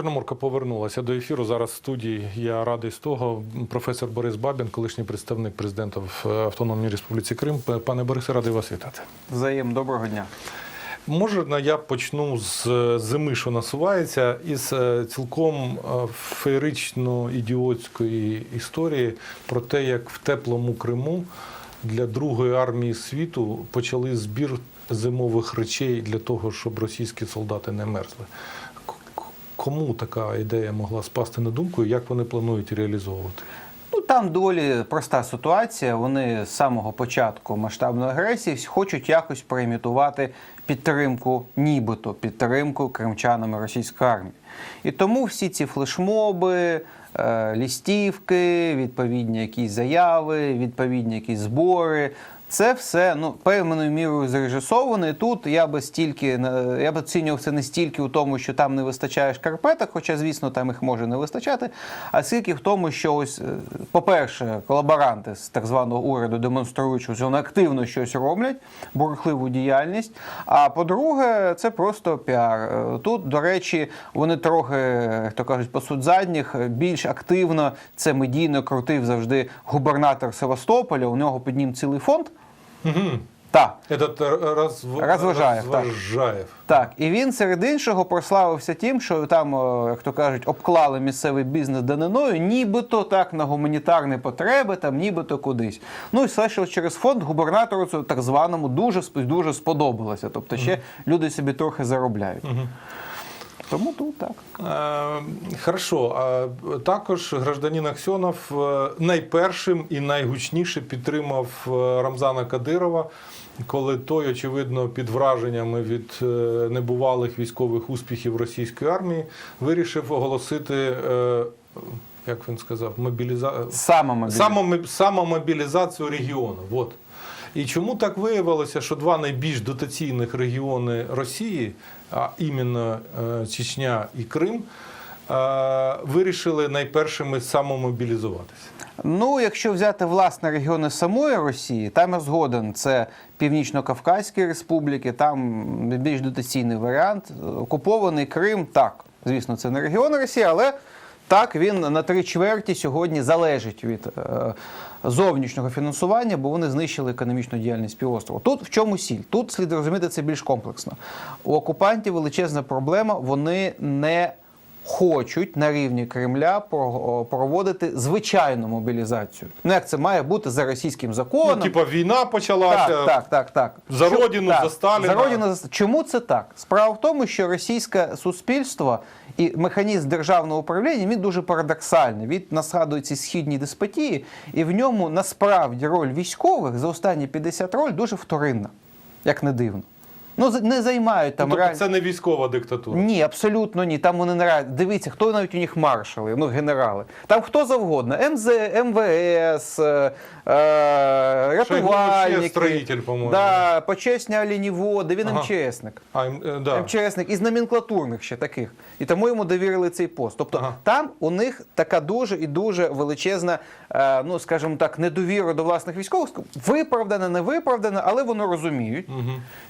Чорноморка повернулася до ефіру. Зараз в студії. Я радий з того. Професор Борис Бабін, колишній представник президента в е, Автономній Республіці Крим. Пане Борисе, радий вас вітати. Взаєм, доброго дня. Може, я почну з е, зими, що насувається, із е, цілком е, феєрично-ідіотської історії про те, як в теплому Криму для другої армії світу почали збір зимових речей для того, щоб російські солдати не мерзли. Кому така ідея могла спасти на думку, і як вони планують реалізовувати? Ну там доволі проста ситуація. Вони з самого початку масштабної агресії хочуть якось проімітувати підтримку, нібито підтримку кримчанами російської армії. І тому всі ці флешмоби, е, лістівки, відповідні якісь заяви, відповідні якісь збори. Це все ну певною мірою зрежисовано. І Тут я би стільки е, я б оцінював це не стільки у тому, що там не вистачає шкарпеток, хоча, звісно, там їх може не вистачати, а скільки в тому, що ось, е, по-перше, колаборанти з так званого уряду демонструють, що вони активно щось роблять, бурхливу діяльність. А по-друге, це просто піар. Е, Тут, до речі, вони трохи, як то кажуть, по суть задніх більш активно це медійно крутив завжди губернатор Севастополя. У нього під ним цілий фонд. Так. Этот е, роз... Розважаєв, так. Так, і він серед іншого прославився тим, що там, як то кажуть, обклали місцевий бізнес даниною, нібито так на гуманітарні потреби, там нібито кудись. Ну і все, що через фонд губернатору цьому так званому дуже дуже сподобалося. Тобто ще люди собі трохи заробляють. Тому тут так. Е, Хорошо. А також гражданин Аксьонов е, найпершим і найгучніше підтримав е, Рамзана Кадирова, коли той, очевидно, під враженнями від е, небувалих військових успіхів російської армії вирішив оголосити, е, як він сказав, мобілізацію. Саме. Самомоб- самомобілізацію регіону. Вот. І чому так виявилося, що два найбільш дотаційних регіони Росії, а іменно е, Чечня і Крим, е, вирішили найпершими самомобілізуватися? Ну, якщо взяти власне регіони самої Росії, там я згоден. Це Північно-Кавказькі республіки, там більш дотаційний варіант. Окупований Крим, так, звісно, це не регіон Росії, але так він на три чверті сьогодні залежить від е, зовнішнього фінансування, бо вони знищили економічну діяльність півострову. Тут в чому сіль? Тут слід розуміти це більш комплексно. У окупантів величезна проблема, вони не хочуть на рівні Кремля про- проводити звичайну мобілізацію. Ну як це має бути за російським законом? Ну, типа війна почалася. Так, так, так, так. За родину, за Сталіна. За родину, за... Чому це так? Справа в тому, що російське суспільство і механізм державного управління він дуже парадоксальний. Він нас згадує ці східні деспотії, і в ньому насправді роль військових за останні 50 років дуже вторинна, як не дивно. Ну, не займають там Ну, тобто це не військова диктатура. ні, абсолютно ні. Там вони не раді. Дивіться, хто навіть у них маршали, ну генерали. Там хто завгодно. МЗ, МВС, е, е, рятувальники. строїтель, по-моєму. Да, почесні оленіводи, він Ага. МЧСник. А, е, да. МЧСник із номенклатурних ще таких. І тому йому довірили цей пост. Тобто Ага. там у них така дуже і дуже величезна, е, ну скажімо так, недовіра до власних військових. Виправдана, не виправдана, але вони розуміють,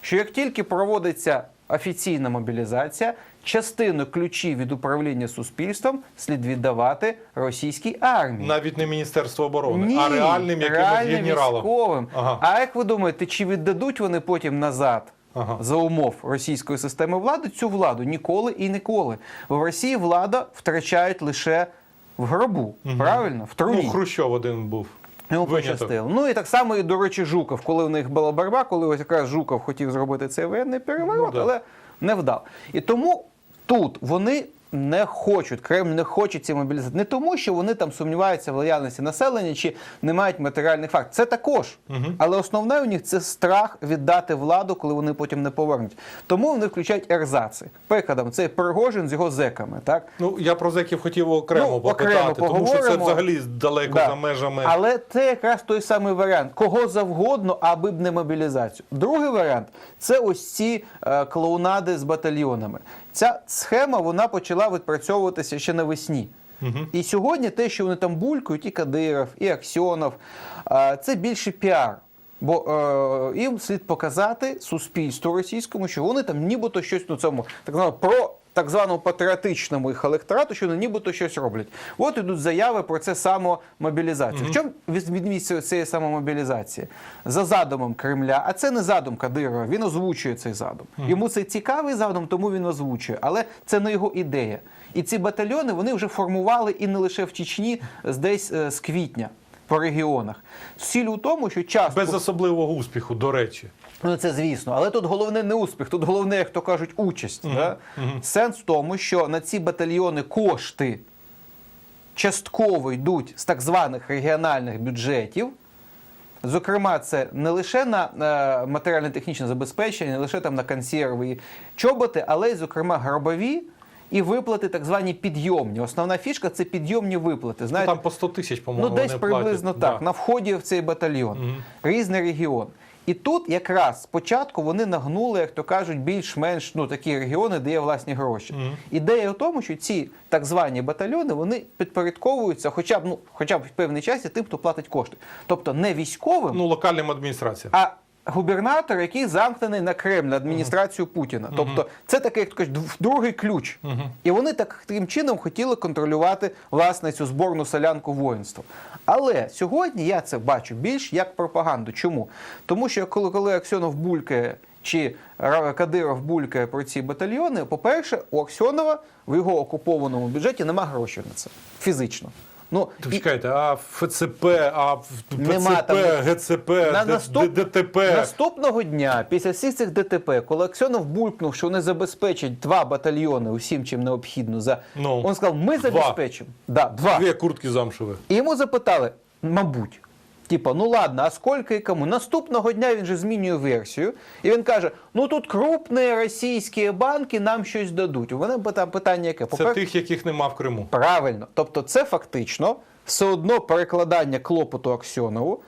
що як тільки проводиться офіційна мобілізація, частину ключів від управління суспільством слід віддавати російській армії. Навіть не Міністерство оборони, Ні, а реальним якимось генералам. військовим. Ага. А як ви думаєте, чи віддадуть вони потім назад? Ага. За умов російської системи влади цю владу ніколи і ніколи. В Росії влада втрачають лише в гробу, правильно? В труні. Ну, Хрущов один був. Йому Виняток. пощастило. Ну і так само, і, до речі, Жуков, коли в них була боротьба, коли ось якраз Жуков хотів зробити цей воєнний переворот, Ну, да. але не вдав. І тому тут вони не хочуть, Кремль не хоче ці мобілізації. Не тому, що вони там сумніваються в лояльності населення чи не мають матеріальних фактів. Це також. Але основне у них це страх віддати владу, коли вони потім не повернуть. Тому вони включають ерзаци. Прикладом, це Пригожин з його зеками. Так? Ну, я про зеків хотів окремо Ну, попитати, окремо тому що це взагалі далеко Да. за межами. Але це якраз той самий варіант. Кого завгодно, аби б не мобілізацію. Другий варіант це ось ці е, клоунади з батальйонами. Ця схема вона почала відпрацьовуватися ще навесні. І сьогодні те, що вони там булькають, і Кадиров, і Аксьонов, це більше піар. Бо е, їм слід показати суспільству російському, що вони там нібито щось на цьому так званому про так званому патріотичному їх електорату, що вони нібито щось роблять. От ідуть заяви про це самомобілізацію. В чому відмінність цієї самомобілізації? За задумом Кремля, а це не задум Кадирова, він озвучує цей задум. Йому це цікавий задум, тому він озвучує, але це не його ідея. І ці батальйони вони вже формували і не лише в Чечні, десь е, з квітня по регіонах. Сіль у тому, що часто Без особливого успіху, до речі. Ну, це звісно, але тут головне не успіх, тут головне, як то кажуть, участь. Да? Сенс в тому, що на ці батальйони кошти частково йдуть з так званих регіональних бюджетів. Зокрема, це не лише на е, матеріально-технічне забезпечення, не лише там на консерви і чоботи, але й, зокрема, гробові і виплати так звані підйомні. Основна фішка це підйомні виплати. Ну, там по 100 тисяч, Ну, по-моєму, десь вони приблизно платять. так, Да. на вході в цей батальйон. Різний регіон. І тут якраз спочатку вони нагнули, як то кажуть, більш-менш ну, такі регіони, де є власні гроші. Ідея в тому, що ці так звані батальйони вони підпорядковуються хоча б, ну, хоча б в певній часі тим, хто платить кошти. Тобто не військовим, Ну, локальним адміністраціям. а губернатор, який замкнений на Кремль, на адміністрацію Путіна. Тобто це такий, як то кажуть, другий ключ. І вони так, таким чином хотіли контролювати власне цю зборну солянку воїнства. Але сьогодні я це бачу більш як пропаганду. Чому? Тому що коли, коли Аксьонов булькає чи Кадиров булькає про ці батальйони, по-перше, у Аксьонова в його окупованому бюджеті нема грошей на це фізично. Ну, і- Чекайте, а ФЦП, а Нема там- ГЦП, на наступ... ДТП. Наступного дня, після всіх цих ДТП, коли Аксьонов булькнув, що вони забезпечать два батальйони усім, чим необхідно, за no. він сказав, ми два. забезпечимо. Да, два. Дві куртки замшеві. І йому запитали, мабуть. Типа, ну ладно, а скільки і кому? Наступного дня він же змінює версію, і він каже: ну тут крупні російські банки нам щось дадуть. У мене пита- питання яке? Це тих, яких нема в Криму. Правильно. Тобто це фактично все одно перекладання клопоту Аксьонову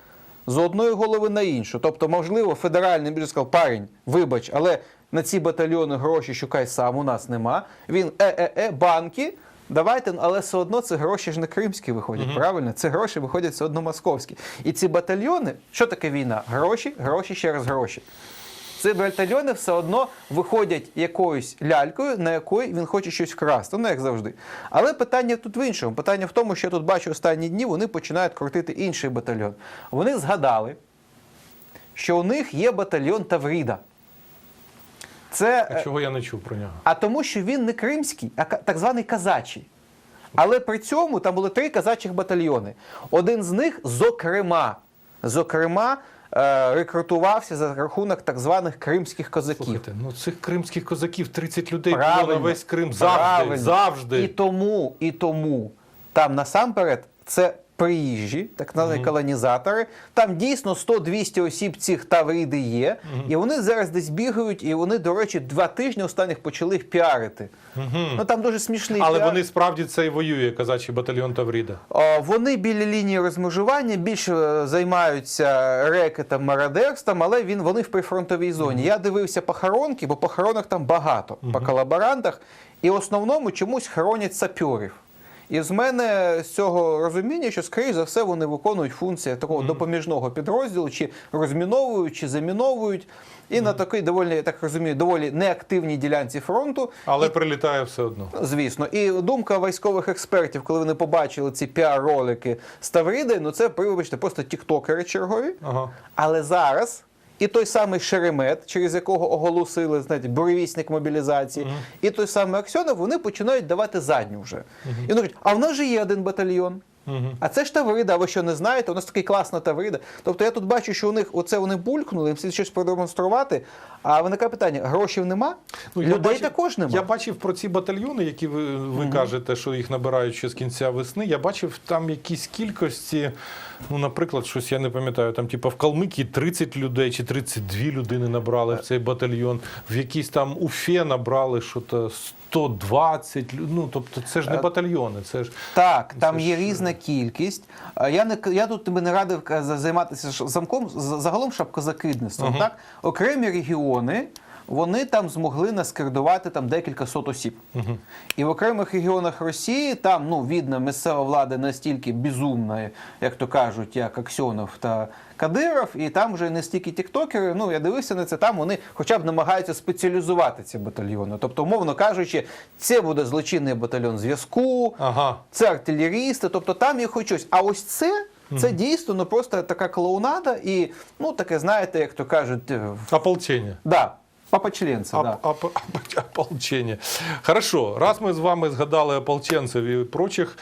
з одної голови на іншу. Тобто, можливо, федеральний бюджет сказав, парень, вибач, але на ці батальйони гроші шукай сам, у нас нема. Він е-е-е, банки. Давайте, але все одно це гроші ж не кримські виходять, правильно? Це гроші виходять все одно московські. І ці батальйони, що таке війна? Гроші, гроші, ще раз гроші. Ці батальйони все одно виходять якоюсь лялькою, на якої він хоче щось вкрасти, ну як завжди. Але питання тут в іншому. Питання в тому, що я тут бачу останні дні, вони починають крутити інший батальйон. Вони згадали, що у них є батальйон Тавріда. Це А чого я не чув про нього? а тому, що він не кримський, а так званий казачий. Але при цьому там були три казачих батальйони. Один з них, зокрема, зокрема, е, рекрутувався за рахунок так званих кримських козаків. Слухайте, ну цих кримських козаків 30 людей було на весь Крим завжди. Правильно. Завжди. І тому, і тому там насамперед це приїжджі, так звані колонізатори. Там дійсно 100-200 осіб цих тавриди є. І вони зараз десь бігають, і вони, до речі, два тижні останніх почали їх піарити. Ну там дуже смішний Але піар. вони справді це і воює, казачий батальйон Тавріда. О, Вони біля лінії розмежування більше займаються рекетом, мародерством, але він, вони в прифронтовій зоні. Я дивився похоронки, бо похоронок там багато по колаборантах, і в основному чомусь хоронять саперів. І з мене з цього розуміння, що, скоріш за все, вони виконують функції такого допоміжного підрозділу, чи розміновують, чи заміновують. І на такій доволі, я так розумію, доволі неактивній ділянці фронту Але прилітає все одно. Звісно, і думка військових експертів, коли вони побачили ці піар-ролики з Тавриди, ну це вибачте, просто тіктокери чергові. Ага. Але зараз і той самий Шеремет, через якого оголосили знаєте, буревісник мобілізації, і той самий Аксьонов, вони починають давати задню вже. І вони кажуть, а в нас же є один батальйон. А це ж Таврида, а ви що не знаєте? У нас такий класна Таврида. Тобто я тут бачу, що у них оце вони булькнули, їм слід щось продемонструвати. А виникає питання: грошей нема? Ну, Людей бачив- також нема. Я бачив про ці батальйони, які ви, ви кажете, що їх набирають ще з кінця весни. Я бачив там якісь кількості. Ну, наприклад, щось я не пам'ятаю, там, типу, в Калмикії 30 людей чи 32 людини набрали в цей батальйон. В якійсь там Уфе набрали що то 120. лю- Ну, тобто, це ж Е, не батальйони, це ж Так, там Це є ж- різна кількість. Я не я тут тебе не радив за- займатися замком загалом шапкозакидництвом. Ага. Так, окремі регіони вони там змогли наскердувати там декілька сот осіб. І в окремих регіонах Росії там ну видно місцева влада настільки безумна, як то кажуть, як Аксьонов та Кадиров, і там вже не стільки тіктокери. Ну я дивився на це. Там вони хоча б намагаються спеціалізувати ці батальйони. Тобто, умовно кажучи, це буде злочинний батальйон зв'язку, Ага. це артилерісти, тобто там є хоч щось. А ось це. Це дійсно ну просто така клоунада, і ну таке, знаєте, як то кажуть, е, Ополчення. да, папочленці, Оп- да. оп- оп- Ополчення. Хорошо, раз ми з вами згадали ополченців і прочих,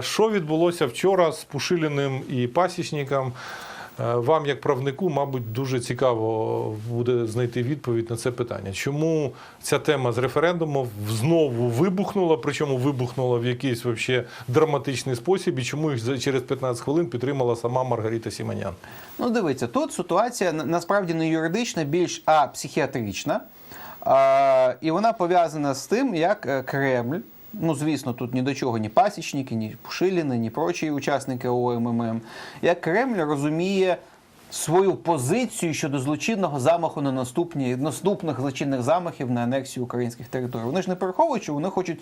що відбулося вчора з Пушиліним і Пасічником? Е, Вам, як правнику, мабуть, дуже цікаво буде знайти відповідь на це питання. Чому ця тема з референдуму знову вибухнула, причому вибухнула в якийсь вообще драматичний спосіб, і чому їх через 15 хвилин підтримала сама Маргарита Сіманян? Ну, дивіться, тут ситуація насправді не юридична, більш а психіатрична. А, і вона пов'язана з тим, як е, Кремль, ну звісно, тут ні до чого ні пасічники, ні Пушиліни, ні прочі учасники ОММ, як Кремль розуміє. Свою позицію щодо злочинного замаху на наступні наступних злочинних замахів на анексію українських територій. Вони ж не переховують, що вони хочуть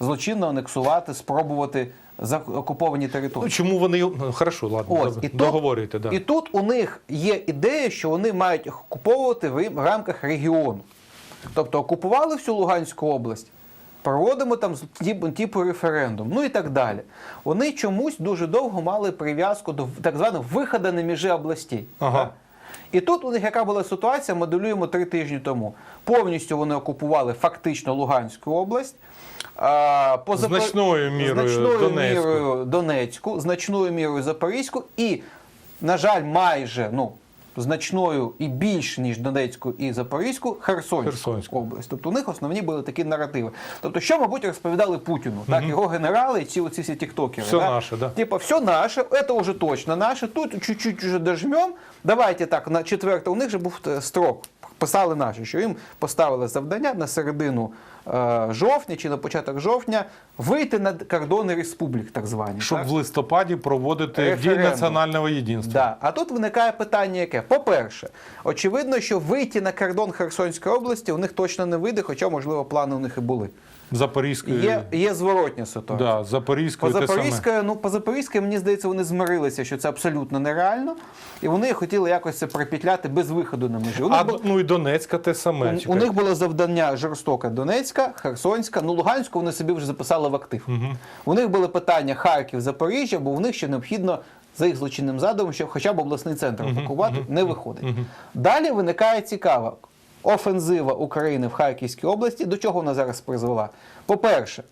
злочинно анексувати, спробувати за окуповані території. Ну, чому вони. Ну, хорошо, ладно, добре. і тут- договорюйте. Да. І тут у них є ідея, що вони мають окуповувати в рамках регіону. Тобто окупували всю Луганську область, проводимо там типу, референдум, ну і так далі. Вони чомусь дуже довго мали прив'язку до так званого виходу на межі областей. Ага. Так? І тут у них яка була ситуація, моделюємо три тижні тому. Повністю вони окупували фактично Луганську область. а, Значною мірою значною Донецьку. мірою Донецьку, значною мірою Запорізьку і, на жаль, майже ну, значною і більш ніж Донецьку і Запорізьку Херсонську, Херсонську. область. Тобто у них основні були такі наративи. Тобто, що, мабуть, розповідали Путіну, так його генерали, і ці оці всі тіктокери. Все да? наше, да. Типа, все наше, это уже точно наше, тут чуть-чуть уже дожмем. Давайте так, на четверте, у них же був е, строк. Писали наші, що їм поставили завдання на середину жовтня чи на початок жовтня вийти на кордони республік, так звані. Щоб так? в листопаді проводити День Референдум. національного єдинства. Да. А тут виникає питання, яке? По-перше, очевидно, що вийти на кордон Херсонської області у них точно не вийде, хоча, можливо, плани у них і були. Запорізької. Є, є зворотня ситуація. Да, Запорізької По. Запорізької, ну по Запорізької, мені здається, вони змирилися, що це абсолютно нереально, і вони хотіли якось це припетляти без виходу на межі. У А, бу- ну і Донецька те саме. у, у них було завдання жорстока Донецька, Херсонська, ну Луганську вони собі вже записали в актив. У них були питання Харків, Запоріжжя, бо у них ще необхідно за їх злочинним задумом, щоб хоча б обласний центр атакувати, не виходить. Далі виникає цікава офензива України в Харківській області. До чого вона зараз призвела? По-перше,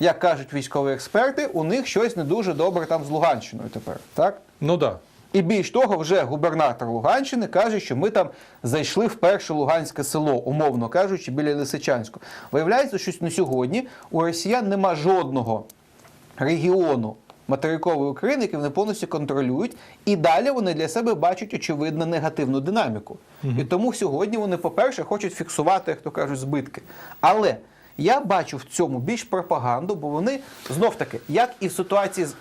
як кажуть військові експерти, у них щось не дуже добре там з Луганщиною тепер. Так? Ну да. І більш того, вже губернатор Луганщини каже, що ми там зайшли в перше луганське село, умовно кажучи, біля Лисичанського. Виявляється, що на сьогодні у росіян нема жодного регіону материкової України, який вони повністю контролюють, і далі вони для себе бачать очевидно негативну динаміку. І тому сьогодні вони, по-перше, хочуть фіксувати, як то кажуть, збитки. Але я бачу в цьому більш пропаганду, бо вони знов таки, як і в ситуації з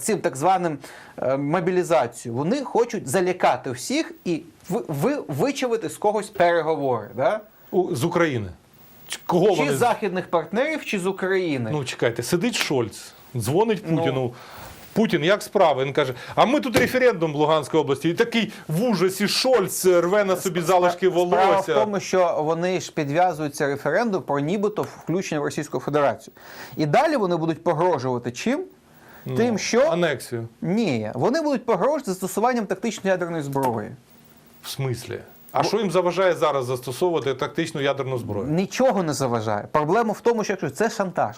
цим так званим е, мобілізацією. Вони хочуть залякати всіх і ви, ви, вичавити з когось переговори. Да? З України. Кого Чи вони... з західних партнерів, чи з України. Ну, чекайте, сидить Шольц, дзвонить Ну. Путіну. Путін, як справи? Він каже: а ми тут референдум в Луганській області. І такий в ужасі Шольц рве на собі залишки Справа в тому, що вони ж підв'язуються референдум про нібито включення в Російську Федерацію. І далі вони будуть погрожувати чим? Тим, що Ну, Анексію. ні, вони будуть погрожувати застосуванням тактичної ядерної зброї. В смислі? А що їм заважає зараз застосовувати тактичну ядерну зброю? Нічого не заважає. Проблема в тому, що це шантаж.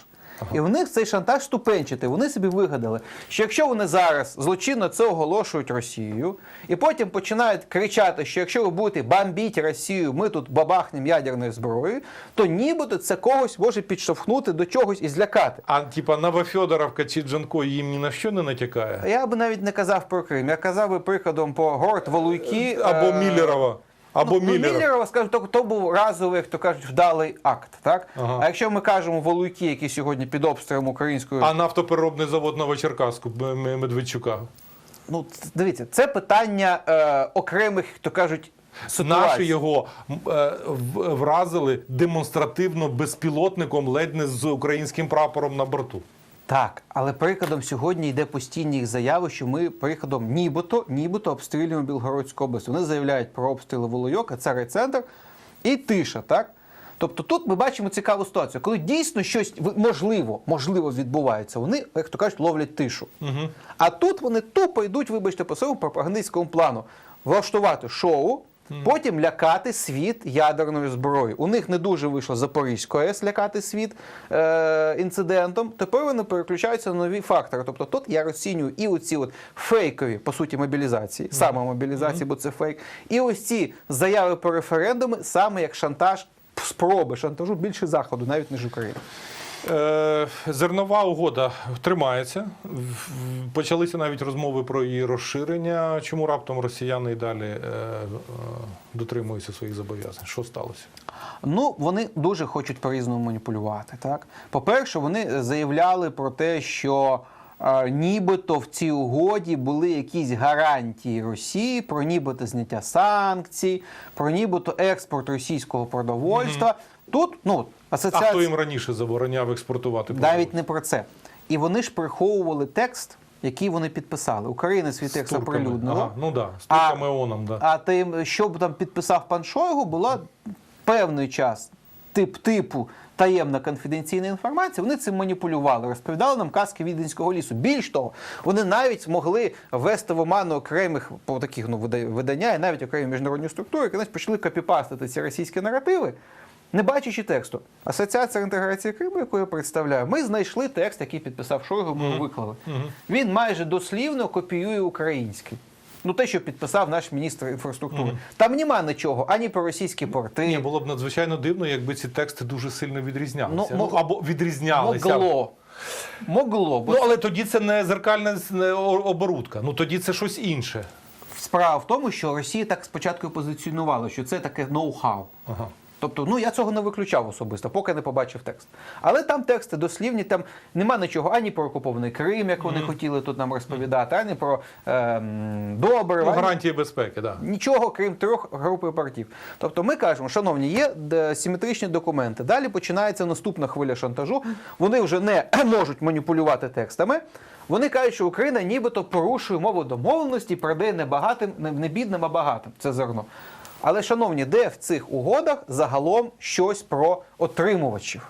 І в них цей шантаж ступенчатий. Вони собі вигадали, що якщо вони зараз злочинно це оголошують Росією, і потім починають кричати, що якщо ви будете бомбити Росію, ми тут бабахнемо ядерною зброєю, то нібито це когось може підштовхнути до чогось і злякати. А типа Новофьодоровка чи Джанко їм ні на що не натякає? Я би навіть не казав про Крим. Я казав би прикладом по город Валуйки Або е, Міллерова. Або ну, Міллеров. Міллерова, скажу, то, то був разовий, як то кажуть, вдалий акт. Так? Ага. А якщо ми кажемо Валуйки, які сьогодні під обстрілом української, А нафтопереробний завод М- Медведчука. ну дивіться, це питання е, окремих, як то кажуть, Ситуація. Наші його е, вразили демонстративно безпілотником, ледь не з українським прапором на борту. Так, але прикладом сьогодні йде постійні їх заяви, що ми прикладом нібито, нібито обстрілюємо Білгородську область. Вони заявляють про обстріли Волойока, це райцентр і тиша, так? Тобто тут ми бачимо цікаву ситуацію, коли дійсно щось можливо, можливо відбувається, вони, як то кажуть, ловлять тишу. А тут вони тупо йдуть, вибачте, по своєму пропагандистському плану, влаштувати шоу, потім лякати світ ядерною зброєю. У них не дуже вийшло Запорізьку АЕС лякати світ е- інцидентом. Тепер вони переключаються на нові фактори. Тобто тут я розцінюю і оці от фейкові, по суті, мобілізації, саме мобілізації, бо це фейк, і ось ці заяви про референдуми саме як шантаж. Спроби шантажу більше заходу, навіть ніж України. Е, Зернова угода тримається. Почалися навіть розмови про її розширення. Чому раптом росіяни і далі е, е, дотримуються своїх зобов'язань? Що сталося? Ну, вони дуже хочуть по-різному маніпулювати. Так? По-перше, вони заявляли про те, що нібито в цій угоді були якісь гарантії Росії про нібито зняття санкцій, про нібито експорт російського продовольства. Тут ну, А асоціація хто їм раніше забороняв експортувати? навіть не про це. І вони ж приховували текст, який вони підписали. Україна свій текст турками. оприлюднила. Ага, ну да, з А- турками ООНом, да. А тим, що б там підписав пан Шойгу, була певний час тип типу таємна конфіденційна інформація. Вони цим маніпулювали, розповідали нам казки віденського лісу. Більш того, вони навіть могли ввести в оману окремих по таких ну вида- видання і навіть окремі міжнародні структури, які почали копіпастити ці російські наративи. Не бачачи тексту, Асоціація інтеграції Криму, яку я представляю, ми знайшли текст, який підписав Шойгу, ми його виклали. Він майже дослівно копіює український. Ну, те, що підписав наш міністр інфраструктури. Там нема нічого ані про російські порти. Ні, було б надзвичайно дивно, якби ці тексти дуже сильно відрізнялися. Ну, Ну, мог- або відрізнялися. Могло. Могло. Бо Ну, але тоді це не зеркальна оборудка. Ну тоді це щось інше. справа в тому, що Росія так спочатку позиціонувала, що це таке ноу-хау. Ага. Тобто, ну я цього не виключав особисто, поки не побачив текст. Але там тексти дослівні, там нема нічого ані про окупований Крим, як вони хотіли тут нам розповідати, ані про ем, добре. Ну, гарантії безпеки. Да. Нічого, крім трьох груп репортів. Тобто ми кажемо, шановні, є симетричні документи. Далі починається наступна хвиля шантажу. Вони вже не можуть маніпулювати текстами. Вони кажуть, що Україна нібито порушує мову домовленості, продає не багатим, не бідним, а багатим. Це зерно. Але, шановні, де в цих угодах загалом щось про отримувачів?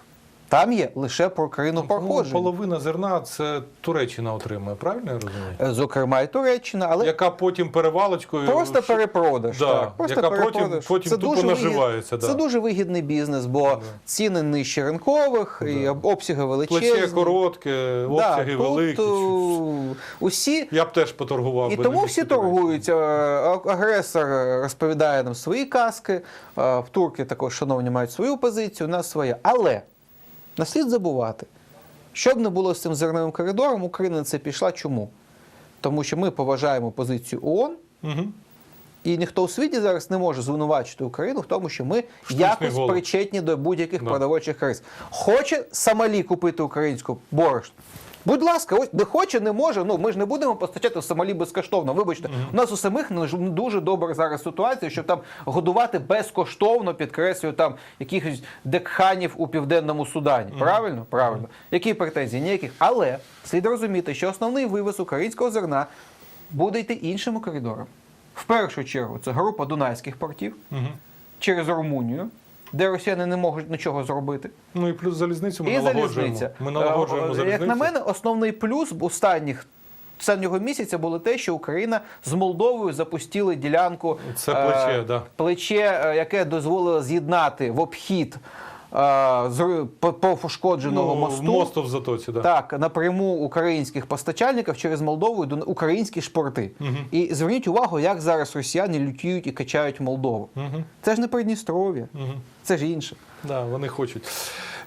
Там є лише про країну Ну, проходження. половина зерна це Туреччина отримує, правильно я розумію? Е, Зокрема, і Туреччина, але Яка потім перевалочкою Просто перепродаж. Да, так, просто яка потім- потім тупо дуже наживається, Вигід... да. Це дуже вигідний бізнес, бо ціни нижче ринкових, і обсяги величезні. плече коротке, обсяги тут, великі. е, Усі Я б теж поторгував. і би тому всі торгуються. Е, Агресор розповідає нам свої казки. В турки також, шановні, мають свою позицію, у нас своя. Але не слід забувати, що б не було з цим зерновим коридором, Україна на це пішла. Чому? Тому що ми поважаємо позицію ООН. угу. І ніхто у світі зараз не може звинувачити Україну в тому, що ми Штучний якось голод. причетні до будь-яких Да. продовольчих криз. Хоче Сомалі купити українську борошно. Будь ласка, ось не хоче, не може. Ну ми ж не будемо постачати в Сомалі безкоштовно. Вибачте, у нас у самих дуже добра зараз ситуація, щоб там годувати безкоштовно, підкреслюю там якихось декханів у південному Судані. Правильно? Правильно. Які претензії? Ніяких. Але слід розуміти, що основний вивіз українського зерна буде йти іншим коридором. В першу чергу це група дунайських портів Мгм. через Румунію, де росіяни не можуть нічого зробити. Ну і плюс залізницю ми і налагоджуємо. залізниця. Ми налагоджуємо Е, залізницю. Як на мене, основний плюс останніх. Останнього місяця було те, що Україна з Молдовою запустили ділянку Це плече, да. плече, е, яке дозволило з'єднати в обхід е, по- по пошкодженого ну, мосту. Мосту в затоці, да. Так, напряму українських постачальників через Молдову до українські шпорти. І зверніть увагу, як зараз росіяни лютіють і качають Молдову. Угу. Це ж не Придністров'я, угу. це ж інше. Да, вони хочуть.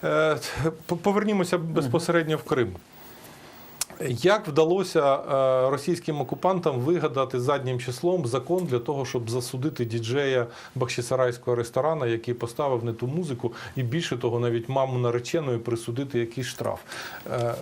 Е, Повернімося безпосередньо в Крим. Як вдалося е, російським окупантам вигадати заднім числом закон для того, щоб засудити діджея Бахчисарайського ресторану, який поставив не ту музику, і більше того, навіть маму нареченої присудити якийсь штраф? Е, е,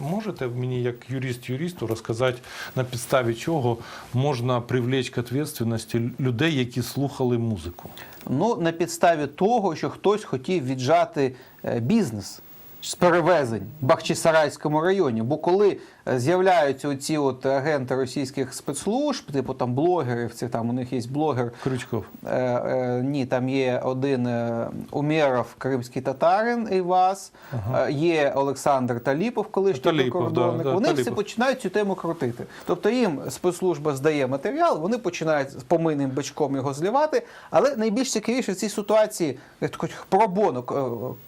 Можете мені, як юрист юристу, розказати на підставі чого можна привлечь к відповідальності людей, які слухали музику? Ну, на підставі того, що хтось хотів віджати бізнес з перевезень в Бахчисарайському районі. Бо коли е, з'являються оці от агенти російських спецслужб, типу там блогерів, це там у них є блогер. Крючков. Е, е, ні, там є один е, Умєров, кримський татарин Івас, е, є Олександр Таліпов, колишній Таліпов, прикордонник. да, да, Вони всі Таліпов. починають цю тему крутити. Тобто їм спецслужба здає матеріал, вони починають з помийним бачком його зливати. Але найбільш цікавіше в цій ситуації як то кажуть,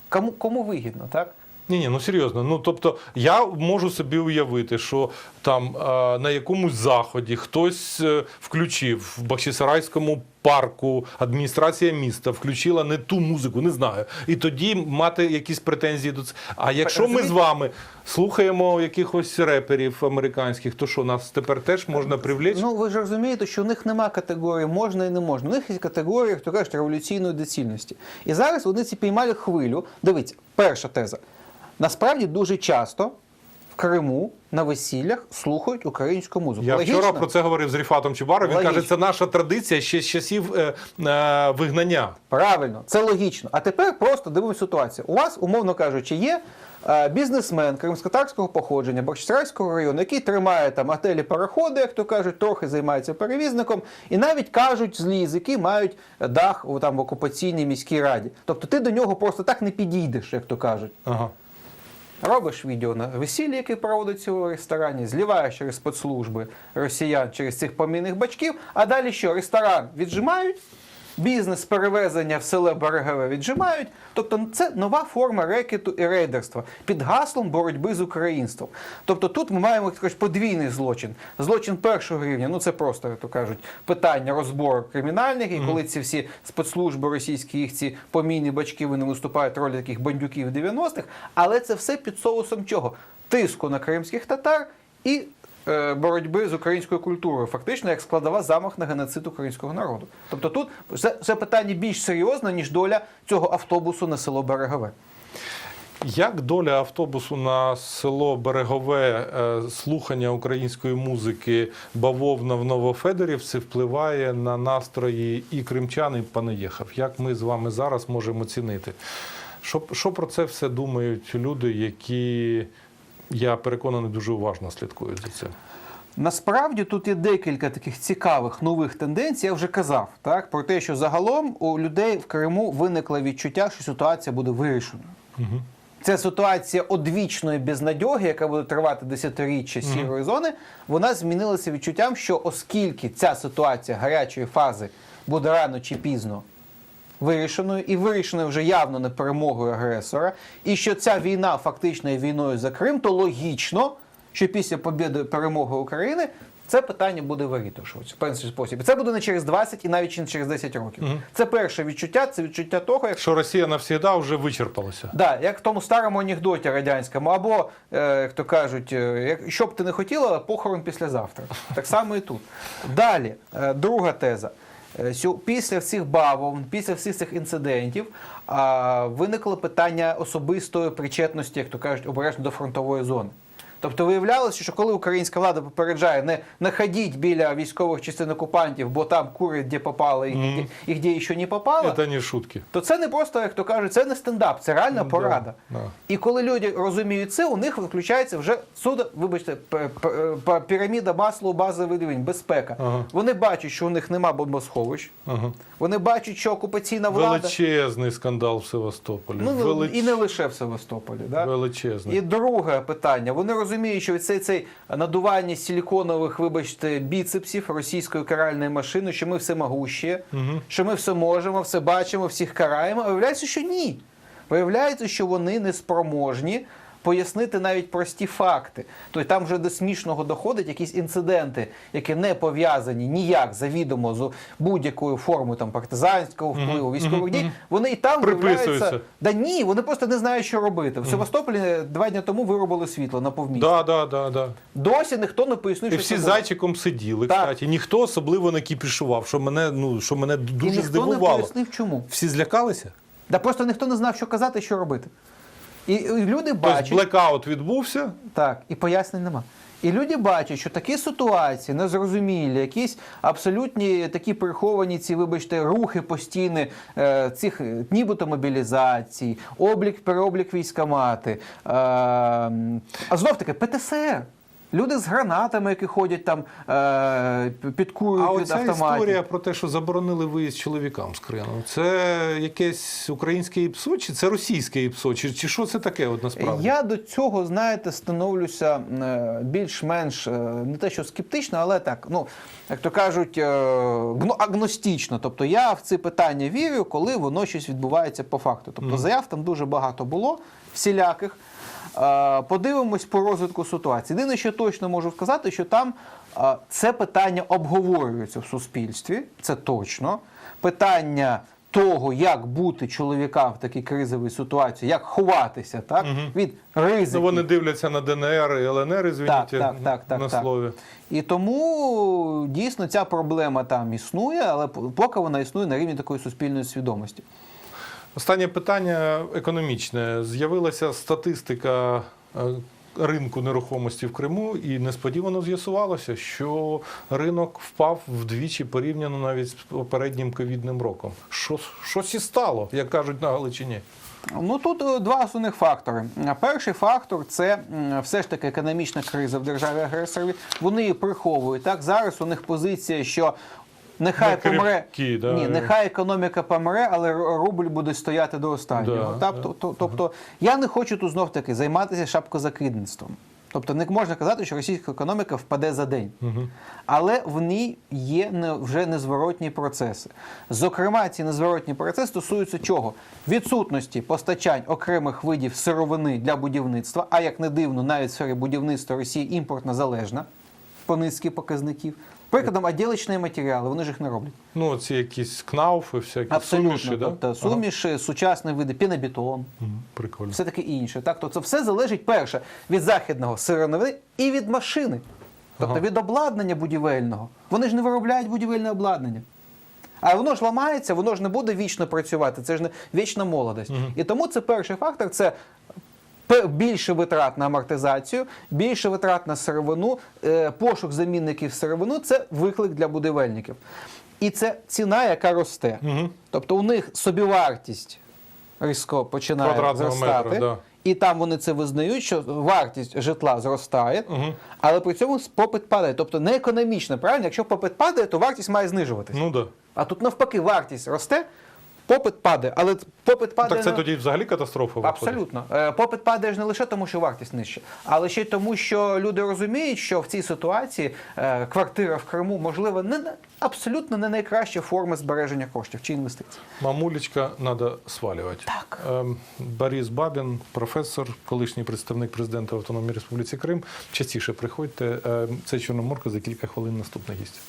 кому, кому вигідно, так? Ні, ні, ну серйозно. Ну тобто, я можу собі уявити, що там е, на якомусь заході хтось е, включив в Бахчисарайському парку адміністрація міста включила не ту музику, не знаю. І тоді мати якісь претензії до цього. А якщо ми з вами слухаємо якихось реперів американських, то що нас тепер теж можна привлечь? Ну ви ж розумієте, що у них нема категорії можна і не можна. У них є категорія, як то кажуть, революційної доцільності. І зараз вони ці піймали хвилю. Дивіться, перша теза. Насправді дуже часто в Криму на весіллях слухають українську музику. Я Логічно? вчора про це говорив з Ріфатом Чубаром. Він Логічно. каже, це наша традиція ще з часів е, е, вигнання. Правильно, це логічно. А тепер просто дивимося ситуацію. У вас, умовно кажучи, є е, бізнесмен кримськотарського походження Бахчисарайського району, який тримає там готелі пароходи, як то кажуть, трохи займається перевізником, і навіть кажуть зліз, які мають дах у там в окупаційній міській раді. Тобто ти до нього просто так не підійдеш, як то кажуть. Ага. Робиш відео на весіллі, яке проводиться у ресторані, зливаєш через спецслужби росіян через цих помінних бачків, а далі що? Ресторан віджимають, бізнес перевезення в селе Берегове віджимають. Тобто це нова форма рекету і рейдерства під гаслом боротьби з українством. Тобто тут ми маємо так подвійний злочин. Злочин першого рівня, ну це просто, як то кажуть, питання розбору кримінальних, і коли ці всі спецслужби російські, їх ці помійні бачки, вони виступають ролі таких бандюків 90-х, але це все під соусом чого? Тиску на кримських татар і боротьби з українською культурою, фактично як складова замах на геноцид українського народу. Тобто тут це, питання більш серйозне, ніж доля цього автобусу на село Берегове. Як доля автобусу на село Берегове е, слухання української музики бавовна в Новофедорівці впливає на настрої і кримчан, і паноєхав? Як ми з вами зараз можемо оцінити? Що, що про це все думають люди, які, я переконаний, дуже уважно слідкують за цим? Насправді тут є декілька таких цікавих нових тенденцій. Я вже казав так про те, що загалом у людей в Криму виникло відчуття, що ситуація буде вирішеною. Ця ситуація одвічної безнадьоги, яка буде тривати десятиріччя сірої зони, вона змінилася відчуттям, що оскільки ця ситуація гарячої фази буде рано чи пізно вирішеною, і вирішеною вже явно не перемогою агресора, і що ця війна фактично є війною за Крим, то логічно, що після побіди перемоги України це питання буде вирішуватися в певний спосіб. І це буде не через 20 і навіть не через 10 років. Це перше відчуття, це відчуття того, як Що Росія навсігда вже вичерпалася? Да, як в тому старому анекдоті радянському, або, е, як то кажуть, е, як, що б ти не хотіла, похорон післязавтра. Так само і тут. Далі, е, друга теза. Е, Після всіх бавовн, після всіх цих інцидентів виникло питання особистої причетності, як то кажуть, обережно до фронтової зони. Тобто виявлялося, що коли українська влада попереджає не, не ходіть біля військових частин окупантів, бо там курять, де попали, і, Мгм. і де ще не попало, Це не шутки. то це не просто, як то кажуть, це не стендап, це реальна Да, порада. да. І коли люди розуміють це, у них виключається вже суда, вибачте, піраміда масло, базовий рівень, безпека. Ага. Вони бачать, що у них нема бомбосховищ. Ага. Вони бачать, що окупаційна влада Величезний скандал в Севастополі. ну, Велич... і не лише в Севастополі. Да? Величезний. І друге питання. Вони розуміють, що цей, цей надування силіконових, вибачте, біцепсів російської каральної машини, що ми все могущі, угу. що ми все можемо, все бачимо, всіх караємо. А виявляється, що ні. Виявляється, що вони не спроможні пояснити навіть прості факти. Тобто там вже до смішного доходить якісь інциденти, які не пов'язані ніяк завідомо з будь-якою формою там партизанського впливу, військових дій. Вони і там виявляються. Да ні, вони просто не знають, що робити. В Севастополі два дні тому виробили світло на повмісті. Да, да, да, да. Досі ніхто не пояснив, І що всі зайчиком сиділи. Так. Кстати, ніхто особливо не кіпішував, що мене ну що мене І дуже ніхто не здивувало. пояснив, чому. Всі злякалися? Да просто ніхто не знав, що казати, що робити. І, люди люди Тобто блекаут відбувся. так, і пояснень нема. І люди бачать, що такі ситуації незрозумілі, якісь абсолютні такі приховані ці, вибачте, рухи постійні е, цих е, нібито мобілізацій, облік, переоблік військомати. Е, а знов таки ПТСР. Люди з гранатами, які ходять там, е, підкурюють А від оця автоматів. історія про те, що заборонили виїзд чоловікам з Криму, це якесь українське ІПСО, чи це російське ІПСО, чи, чи що це таке от насправді? Я до цього, знаєте, становлюся е, більш-менш е, не те, що скептично, але так, ну як то кажуть, е, гно- агностично. Тобто я в ці питання вірю, коли воно щось відбувається по факту. Тобто заяв там дуже багато було всіляких. Подивимось по розвитку ситуації. Єдине, що точно можу сказати, що там це питання обговорюється в суспільстві, це точно. Питання того, як бути чоловікам в такій кризовій ситуації, як ховатися так, від ризиків. Ну, вони дивляться на ДНР і ЛНР, извините, Так, так, так, так, на так. слові. І тому дійсно ця проблема там існує, але поки вона існує на рівні такої суспільної свідомості. Останнє питання економічне. З'явилася статистика е, ринку нерухомості в Криму, і несподівано з'ясувалося, що ринок впав вдвічі порівняно навіть з попереднім ковідним роком. Що, щось і стало, як кажуть на Галичині. Ну тут е, два основних фактори. Перший фактор це все ж таки економічна криза в державі агресорові. Вони її приховують. Так зараз у них позиція, що. Нехай Ми помре кріпкі, да. ні, нехай економіка помре, але рубль буде стояти до останнього. Да, тобто, то- тобто я не хочу тут знов таки займатися шапкозакидництвом. Тобто не можна казати, що російська економіка впаде за день. Але в ній є не, вже незворотні процеси. Зокрема, ці незворотні процеси стосуються чого? Відсутності постачань окремих видів сировини для будівництва, а як не дивно, навіть в сфері будівництва Росія імпортно залежна по низки показників. Прикладом, отділочні матеріали, вони ж їх не роблять. Ну, ці якісь кнауфи, всякі Абсолютно. суміші, да? тобто, суміші, сучасні види, пінобетон, Мгм, Прикольно. все таке інше. Так? То це все залежить перше від західного сировини і від машини, тобто Ага. від обладнання будівельного. Вони ж не виробляють будівельне обладнання. А воно ж ламається, воно ж не буде вічно працювати, це ж не вічна молодость. І тому це перший фактор це більше витрат на амортизацію, більше витрат на сировину, е, пошук замінників сировину це виклик для будівельників. І це ціна, яка росте. Мгм. Тобто у них собівартість різко починає Квадратного зростати. метра, да. І там вони це визнають, що вартість житла зростає, Мгм. але при цьому попит падає. Тобто не економічно, правильно? Якщо попит падає, то вартість має знижуватися. Ну да. А тут навпаки вартість росте, попит падає. Але попит падає. Так це не- тоді взагалі катастрофа. Абсолютно. Е, Попит падає ж не лише тому, що вартість нижча, але ще й тому, що люди розуміють, що в цій ситуації е, квартира в Криму можливо не абсолютно не найкраща форма збереження коштів чи інвестицій. Мамулечка, треба свалювати. Так. Ем, Борис Бабін, професор, колишній представник президента Автономної Республіки Крим. Частіше приходьте. Ем, Це Чорноморка за кілька хвилин наступна гість.